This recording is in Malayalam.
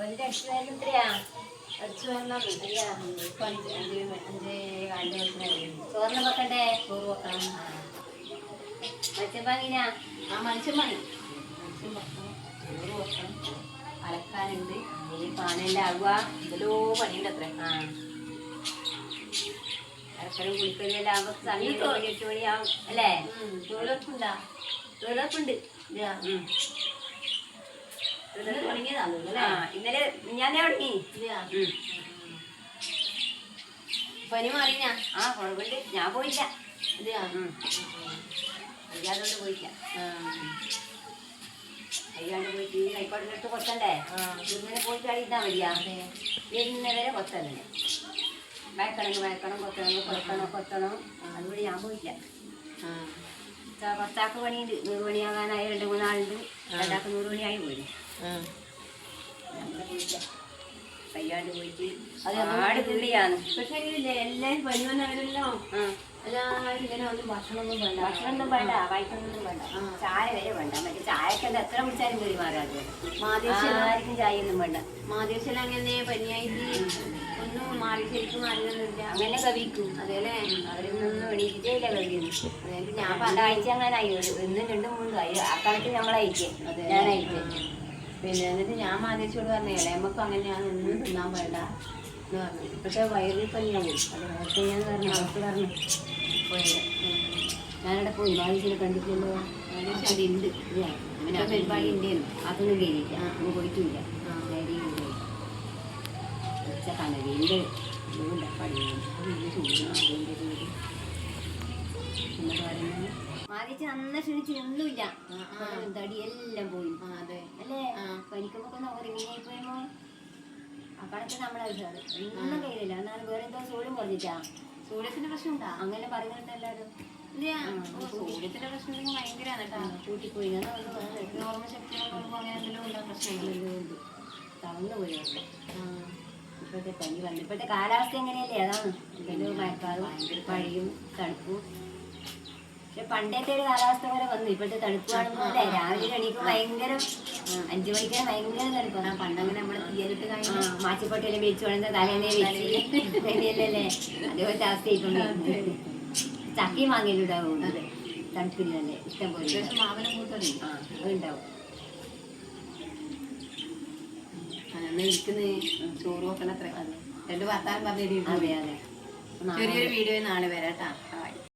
വലിയ അടിച്ചുവായാലും എത്രയാ അടിച്ചു വന്നാൽ ഇല്ല ഇപ്പം അഞ്ച് അഞ്ച് അഞ്ച് കാലിന്റെ വെച്ചിനായി ചോറിന് വെക്കണ്ടേ? ചോറ് വെക്കണം. മത്സ്യം വാങ്ങിനാ ആ മനുഷ്യൻ മതി മനുഷ്യൻ വെക്കണം. ചോറ് വെക്കണം. അലക്കാനുണ്ട് ഈ പാനെല്ലാം ആവുക ഇതിലോ പണിയുണ്ട് അത്ര. ആ. അരക്കലും കുളിക്കലും ആകുമ്പോ സമയം ഇനിയിപ്പോ- ഏഴ് എട്ട് മണിയാവും. അല്ലേ? തൊഴിലുറപ്പുണ്ടാ? തൊഴിലുറപ്പുണ്ട്. ഇല്ല ഉം. തൊഴിലുറപ്പ് തുടങ്ങിയതാണല്ലോ ആ അല്ലേ ഇന്നലെ ഞാൻ തുടങ്ങി. പനി മാറിഞ്ഞാ ആ കുഴപ്പമില്ല. ഞാൻ പോയില്ല. അയ്യാതോണ്ട് പോയില്ല. അയ്യാണ്ട് പോയിട്ട് ഈ കൈപ്പാടിനടുത്ത് കൊത്തണ്ടേ? ഇങ്ങനെ പോയിട്ട് അടിയിട്ടാ മതിയാ? ഇന്നലെ വരെ കൊത്തല്ലേ വയക്കണമെങ്കിൽ വയക്കണം കൊത്തണം കൊത്തണം കൊത്തണം. അതുകൊണ്ട് ഞാൻ പോയില്ല. ഇതാ പത്താക്ക് പണിയുണ്ട്. നൂറ് പണിയാകാനായി രണ്ട് മൂന്നാളുണ്ട്. രണ്ടാൾക്ക് നൂറ് മണിയായി പോയി. കയ്യാണ്ട് പോയിട്ട് അത് ആട് പുള്ളിയാണ് പക്ഷേ ഇല്ലേ എല്ലാവരും പനി വന്നവരെല്ലാം ഉം. എല്ലാവരും ഇങ്ങനെ വന്ന് ഭക്ഷണമൊന്നും വേണ്ട. ഭക്ഷണമൊന്നും വേണ്ട വായിക്കൊന്നും വേണ്ട. ചായ വരെ വേണ്ട. മറ്റേ എത്ര കയറി മാറാതെ. ചായ ഒന്നും വേണ്ട. മാതേശ്വര അങ്ങനെ പനിയായിട്ട് ഒന്നും മാറി ശരിക്കും മാറിയൊന്നുമില്ല. അങ്ങനെ കവിക്കും. എണീറ്റിട്ടേ ഇല്ല കവിയൊന്നും ഞാൻ ഞാൻ പണ്ടാഴ്ച അങ്ങനെ ആയി ഇന്നും രണ്ടും മൂന്നും ആയി. ആ കണക്ക് നമ്മളയച്ചേ അതെ. ഞാനയച്ചേ പിന്നെ എന്നിട്ട് ഞാൻ മാതേശ്വരോട് പറഞ്ഞു ഇളയമ്മക്ക് ഞാൻ ഒന്നും തിന്നാൻ വേണ്ട എന്ന് പറഞ്ഞു. പക്ഷേ വയറിൽ പനിയാവും അത് അവർക്ക് ഞാൻ പറഞ്ഞു അവർക്ക് പറഞ്ഞു. പോയത് ഞാനവിടെ പോയി. വാങ്ങിച്ചിട്ട് കണ്ടിട്ടില്ലല്ലോ? അത് അവിടെ ഉണ്ട്. പിന്നെ ആ പരിപാടി ഉണ്ടായിരുന്നു അതൊന്നും കയറിയില്ല അങ്ങ് പോയിട്ടില്ല. കനവിന്റെ ഇതുകൊണ്ട് പണി വലിയ ചൂടാണ് അതിന്റെ ചൂട് എന്നിട്ട് പറയുന്നത്? മാതിച്ച് നന്ന ക്ഷണിച്ച് ഒന്നുമില്ല. തടി എല്ലാം പോയി. അതെ. അല്ലേ? പരിക്കുമ്പോ പനിക്കുമ്പോ പോയപ്പോ ആ കണക്ക് നമ്മളെ ഒന്നും കയ്യിലില്ല എന്നാലും വേറെ എന്തോ സൂര്യം പറഞ്ഞിട്ടാ. സൂര്യത്തിന്റെ പ്രശ്നം ഉണ്ടാ അങ്ങനെ പറയുന്നുണ്ട് എല്ലാരും. സൂര്യത്തിന്റെ പ്രശ്നം ഭയങ്കരമാണ് കേട്ടോ. കൂട്ടിപ്പോയി. എന്നാ ശക്തി അങ്ങനെ എന്തെങ്കിലും ഉണ്ടോ പ്രശ്നമില്ല തളർന്നു പോയി. ഇപ്പോഴത്തെ പനി വന്നു. ഇപ്പോഴത്തെ കാലാവസ്ഥ എങ്ങനെയല്ലേ? അതാണ്. എന്തെങ്കിലും മഴക്കാലം മഴയും തണുപ്പും. പക്ഷെ പണ്ടത്തെ ഒരു കാലാവസ്ഥ വരെ വന്നു. ഇപ്പോഴത്തെ തണുപ്പ് കാണുമ്പോൾ അല്ലേ? രാവിലെ എണീക്കും ഭയങ്കര അഞ്ചു മണിക്കാൻ ഭയങ്കര തണുപ്പാണ് പണ്ടങ്ങനെ നമ്മളെ തീയലിട്ട് കഴിഞ്ഞാൽ മാച്ചിപ്പൊട്ടിയെല്ലാം വെച്ച് വേണമെങ്കിൽ തലേനെ വെച്ച് അങ്ങനെയല്ലേ അതേപോലത്തെ അവസ്ഥ ഇപ്പം വരുന്നത്. ചക്കയും വാങ്ങിയിട്ടുണ്ടാവും തണുപ്പില്ലല്ലേ ഇഷ്ടം പോലെ മാവനം മൂത്തല്ലേ ആ അതുണ്ടാവും അങ്ങനെ ഇരിക്കുന്നേ ചോറ് നോക്കണത്ര രണ്ട് വർത്താനം അതെ ചെറിയൊരു വീഡിയോ നാളെ വരാട്ടാ.